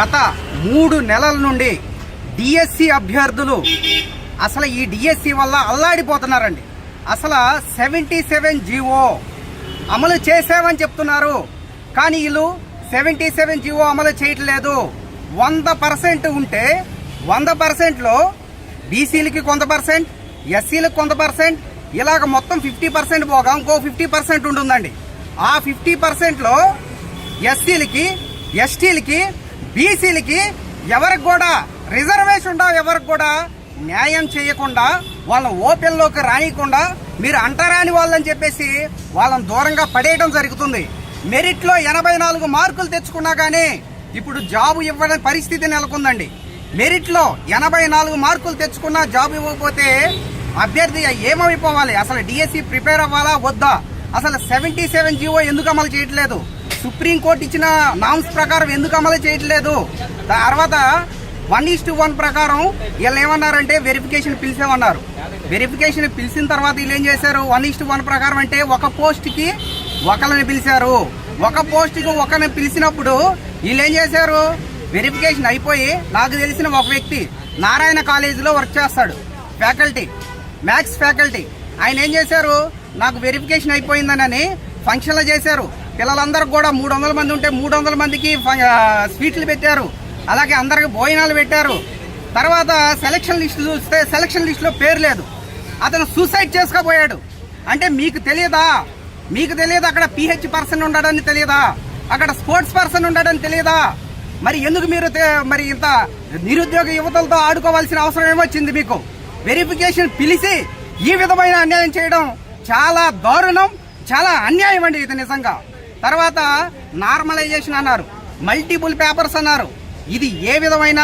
గత మూడు నెలల నుండి డిఎస్సి అభ్యర్థులు అసలు ఈ డిఎస్సి వల్ల అల్లాడిపోతున్నారండి. అసలు సెవెంటీ సెవెన్ జీవో అమలు చేసామని చెప్తున్నారు. కానీ వీళ్ళు సెవెంటీ సెవెన్ జీవో అమలు చేయట్లేదు. వంద పర్సెంట్ ఉంటే వంద పర్సెంట్లో బీసీలకి కొంత పర్సెంట్ ఎస్సీలకు కొంత పర్సెంట్ ఇలాగ మొత్తం ఫిఫ్టీ పర్సెంట్ పోగా ఇంకో ఫిఫ్టీ పర్సెంట్ ఉంటుందండి. ఆ ఫిఫ్టీ పర్సెంట్లో ఎస్సీలకి ఎస్టీలకి బీసీలకి ఎవరికి కూడా రిజర్వేషన్ ఉండవు ఎవరికి కూడా న్యాయం చేయకుండా వాళ్ళ ఓపెన్లోకి రానియకుండా మీరు అంటరాని వాళ్ళని చెప్పేసి వాళ్ళని దూరంగా పడేయడం జరుగుతుంది. మెరిట్లో ఎనభై నాలుగు మార్కులు తెచ్చుకున్నా కానీ ఇప్పుడు జాబు ఇవ్వడం పరిస్థితి నెలకొందండి. మెరిట్లో ఎనభై నాలుగు మార్కులు తెచ్చుకున్నా జాబ్ ఇవ్వకపోతే అభ్యర్థి ఏమైపోవాలి అసలు డిఎస్సి ప్రిపేర్ అవ్వాలా? వద్దా? అసలు సెవెంటీ సెవెన్ జీవో ఎందుకు అమలు చేయట్లేదు? సుప్రీంకోర్టు ఇచ్చిన నామ్స్ ప్రకారం ఎందుకు అమలు చేయట్లేదు? తర్వాత వన్ ఈస్ టు వన్ ప్రకారం వీళ్ళు ఏమన్నారంటే వెరిఫికేషన్ పిలిచామన్నారు వెరిఫికేషన్ పిలిచిన తర్వాత వీళ్ళు ఏం చేశారు? వన్ ఈస్ టు వన్ ప్రకారం అంటే ఒక పోస్ట్కి ఒకరిని పిలిచారు. ఒక పోస్ట్కి ఒకరిని పిలిచినప్పుడు వీళ్ళు ఏం చేశారు? వెరిఫికేషన్ అయిపోయి నాకు తెలిసిన ఒక వ్యక్తి నారాయణ కాలేజీలో వర్క్ చేస్తాడు. ఫ్యాకల్టీ మ్యాథ్స్ ఫ్యాకల్టీ ఆయన ఏం చేశారు? నాకు వెరిఫికేషన్ అయిపోయిందనని ఫంక్షన్లో చేశారు. పిల్లలందరికి కూడా మూడు వందల మంది ఉంటే మూడు వందల మందికి స్వీట్లు పెట్టారు. అలాగే అందరికి భోజనాలు పెట్టారు. తర్వాత సెలక్షన్ లిస్ట్ చూస్తే సెలక్షన్ లిస్టులో పేరు లేదు. అతను సూసైడ్ చేసుకోబోయాడు అంటే మీకు తెలియదా? మీకు తెలియదు అక్కడ పిహెచ్ పర్సన్ ఉండడని తెలియదా? అక్కడ స్పోర్ట్స్ పర్సన్ ఉండడని తెలియదా? మరి ఎందుకు మీరు మరి ఇంత నిరుద్యోగ యువతలతో ఆడుకోవాల్సిన అవసరం ఏమొచ్చింది మీకు? వెరిఫికేషన్ పిలిచి ఈ విధమైన అన్యాయం చేయడం చాలా దారుణం చాలా అన్యాయం అండి ఇది నిజంగా. తర్వాత నార్మలైజేషన్ అన్నారు. మల్టిపుల్ పేపర్స్ అన్నారు. ఇది ఏ విధమైన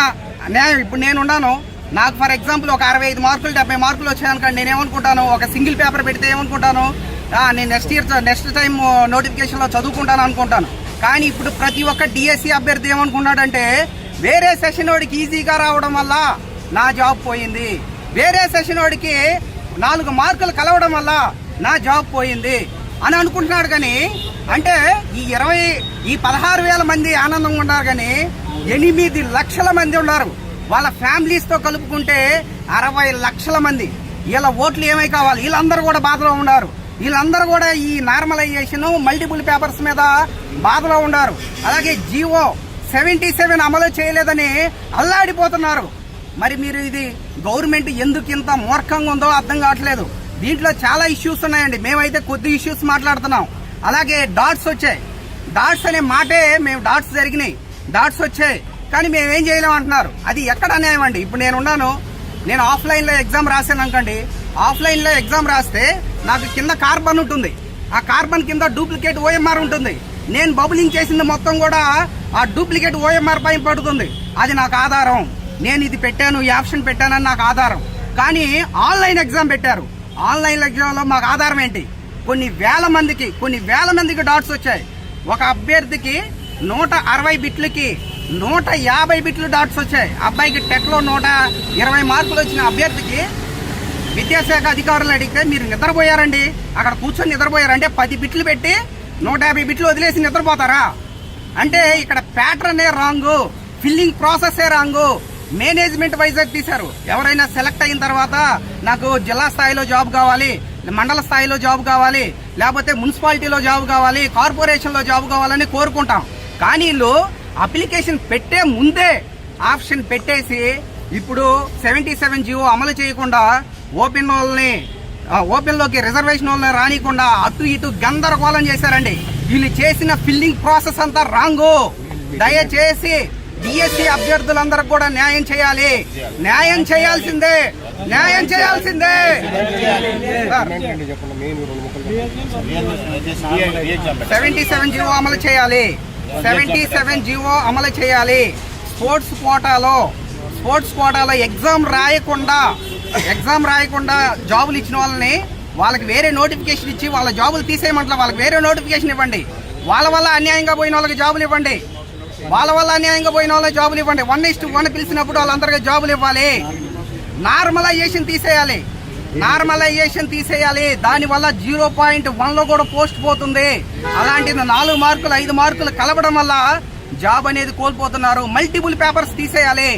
న్యాయం? ఇప్పుడు నేనున్నాను నాకు ఫర్ ఎగ్జాంపుల్ ఒక అరవై ఐదు మార్కులు డెబ్బై మార్కులు వచ్చాయనుకోండి నేను ఏమనుకుంటాను ఒక సింగిల్ పేపర్ పెడితే ఏమనుకుంటాను? నేను నెక్స్ట్ ఇయర్ నెక్స్ట్ టైం నోటిఫికేషన్లో చదువుకుంటాను అనుకుంటాను. కానీ ఇప్పుడు ప్రతి ఒక్క డిఎస్సి అభ్యర్థి ఏమనుకున్నాడంటే వేరే సెషన్ వాడికి ఈజీగా రావడం వల్ల నా జాబ్ పోయింది. వేరే సెషన్ వాడికి నాలుగు మార్కులు కలవడం వల్ల నా జాబ్ పోయింది. అని అనుకుంటున్నాడు కానీ అంటే ఈ ఇరవై ఈ పదహారు వేల మంది ఆనందంగా ఉన్నారు కానీ ఎనిమిది లక్షల మంది ఉన్నారు. వాళ్ళ ఫ్యామిలీస్తో కలుపుకుంటే అరవై లక్షల మంది. వీళ్ళ ఓట్లు ఏమై కావాలి? వీళ్ళందరూ కూడా బాధలో ఉన్నారు. వీళ్ళందరూ కూడా ఈ నార్మలైజేషన్ మల్టిపుల్ పేపర్స్ మీద బాధలో ఉన్నారు. అలాగే జీవో సెవెంటీ సెవెన్ అమలు చేయలేదని అల్లాడిపోతున్నారు. మరి మీరు ఇది గవర్నమెంట్ ఎందుకు ఇంత మూర్ఖంగా ఉందో అర్థం కావట్లేదు. దీంట్లో చాలా ఇష్యూస్ ఉన్నాయండి. మేమైతే కొద్ది ఇష్యూస్ మాట్లాడుతున్నాం. అలాగే డాట్స్ వచ్చాయి. డాట్స్ అనే మాటే మేము డాట్స్ జరిగినాయి. డాట్స్ వచ్చాయి. కానీ మేము ఏం చేయలేం అంటున్నారు. అది ఎక్కడ అన్యాయం అండి? ఇప్పుడు నేను ఉన్నాను. నేను ఆఫ్లైన్లో ఎగ్జామ్ రాశాను అనుకోండి. ఆఫ్లైన్లో ఎగ్జామ్ రాస్తే నాకు కింద కార్బన్ ఉంటుంది. ఆ కార్బన్ కింద డూప్లికేట్ ఓఎంఆర్ ఉంటుంది. నేను బబులింగ్ చేసింది మొత్తం కూడా ఆ డూప్లికేట్ ఓఎంఆర్ పైన పడుతుంది. అది నాకు ఆధారం. నేను ఇది పెట్టాను ఈ ఆప్షన్ పెట్టానని నాకు ఆధారం. కానీ ఆన్లైన్ ఎగ్జామ్ పెట్టారు. ఆన్లైన్ లక్ష్యంలో మాకు ఆధారం ఏంటి? కొన్ని వేల మందికి కొన్ని వేల మందికి డాట్స్ వచ్చాయి. ఒక అభ్యర్థికి నూట అరవై బిట్లకి నూట యాభై బిట్లు డాట్స్ వచ్చాయి. అబ్బాయికి టెట్లో నూట ఇరవై మార్కులు వచ్చిన అభ్యర్థికి విద్యాశాఖ అధికారులు అడిగితే మీరు నిద్రపోయారండి? అక్కడ కూర్చొని నిద్రపోయారంటే పది బిట్లు పెట్టి నూట యాభై బిట్లు వదిలేసి నిద్రపోతారా? అంటే ఇక్కడ ప్యాటర్నే రాంగు ఫిల్లింగ్ ప్రాసెసే రాంగు మేనేజ్మెంట్ వైజాగ్ తీశారు. ఎవరైనా సెలెక్ట్ అయిన తర్వాత నాకు జిల్లా స్థాయిలో జాబ్ కావాలి మండల స్థాయిలో జాబ్ కావాలి లేకపోతే మున్సిపాలిటీలో జాబ్ కావాలి కార్పొరేషన్లో జాబ్ కావాలని కోరుకుంటాం. కానీ వీళ్ళు అప్లికేషన్ పెట్టే ముందే ఆప్షన్ పెట్టేసి ఇప్పుడు సెవెంటీ సెవెన్ జీవో అమలు చేయకుండా ఓపెన్ వాళ్ళని ఓపెన్లోకి రిజర్వేషన్ వాళ్ళని రానికుండా అటు ఇటు గందరగోళం చేశారండి. వీళ్ళు చేసిన ఫిల్లింగ్ ప్రాసెస్ అంతా రాంగు. దయచేసి డిఎస్సి అభ్యర్థులందరికి కూడా న్యాయం చేయాలి. న్యాయం చేయాల్సిందే. న్యాయం చేయాల్సిందే. సెవెంటీ సెవెన్ జీవో అమలు చేయాలి. సెవెంటీ సెవెన్ జీవో అమలు చేయాలి. స్పోర్ట్స్ కోటాలో స్పోర్ట్స్ కోటాలో ఎగ్జామ్ రాయకుండా ఎగ్జామ్ రాయకుండా జాబులు ఇచ్చిన వాళ్ళని వాళ్ళకి వేరే నోటిఫికేషన్ ఇచ్చి వాళ్ళ జాబులు తీసేయమంటారు వాళ్ళకి వేరే నోటిఫికేషన్ ఇవ్వండి. వాళ్ళ వల్ల అన్యాయంగా పోయిన వాళ్ళకి జాబులు ఇవ్వండి. వాళ్ళ వల్ల అన్యాయంగా పోయిన వాళ్ళకి జాబులు ఇవ్వండి. వన్ ఇస్ట్ వన్ పిలిచినప్పుడు వాళ్ళందరికీ జాబులు ఇవ్వాలి. నార్మలైజేషన్ తీసేయాలి. నార్మలైజేషన్ తీసేయాలి. దాని వల్ల జీరో పాయింట్ వన్లో కూడా పోస్ట్ పోతుంది. అలాంటిది నాలుగు మార్కులు ఐదు మార్కులు కలపడం వల్ల జాబ్ అనేది కోల్పోతున్నారు. మల్టిపుల్ పేపర్స్ తీసేయాలి.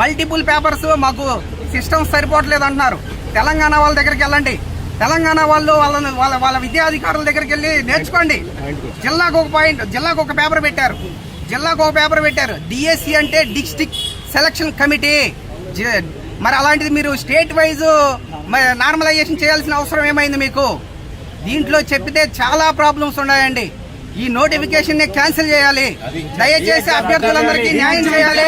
మల్టిపుల్ పేపర్స్ మాకు సిస్టమ్ సరిపోవట్లేదు అంటున్నారు. తెలంగాణ వాళ్ళ దగ్గరికి వెళ్ళండి. తెలంగాణ వాళ్ళు వాళ్ళ వాళ్ళ వాళ్ళ విద్యాధికారుల దగ్గరికి వెళ్ళి నేర్చుకోండి. జిల్లాకు ఒక పాయింట్ జిల్లాకు ఒక పేపర్ పెట్టారు. జిల్లాకు ఒక పేపర్ పెట్టారు. డిఎస్సి అంటే డిస్ట్రిక్ట్ సెలక్షన్ కమిటీ మరి అలాంటిది మీరు స్టేట్ వైజ్ నార్మలైజేషన్ చేయాల్సిన అవసరం ఏమైంది మీకు? దీంట్లో చెప్పితే చాలా ప్రాబ్లమ్స్ ఉన్నాయండి. ఈ నోటిఫికేషన్ని క్యాన్సిల్ చేయాలి. దయచేసి అభ్యర్థులందరికీ న్యాయం చేయాలి.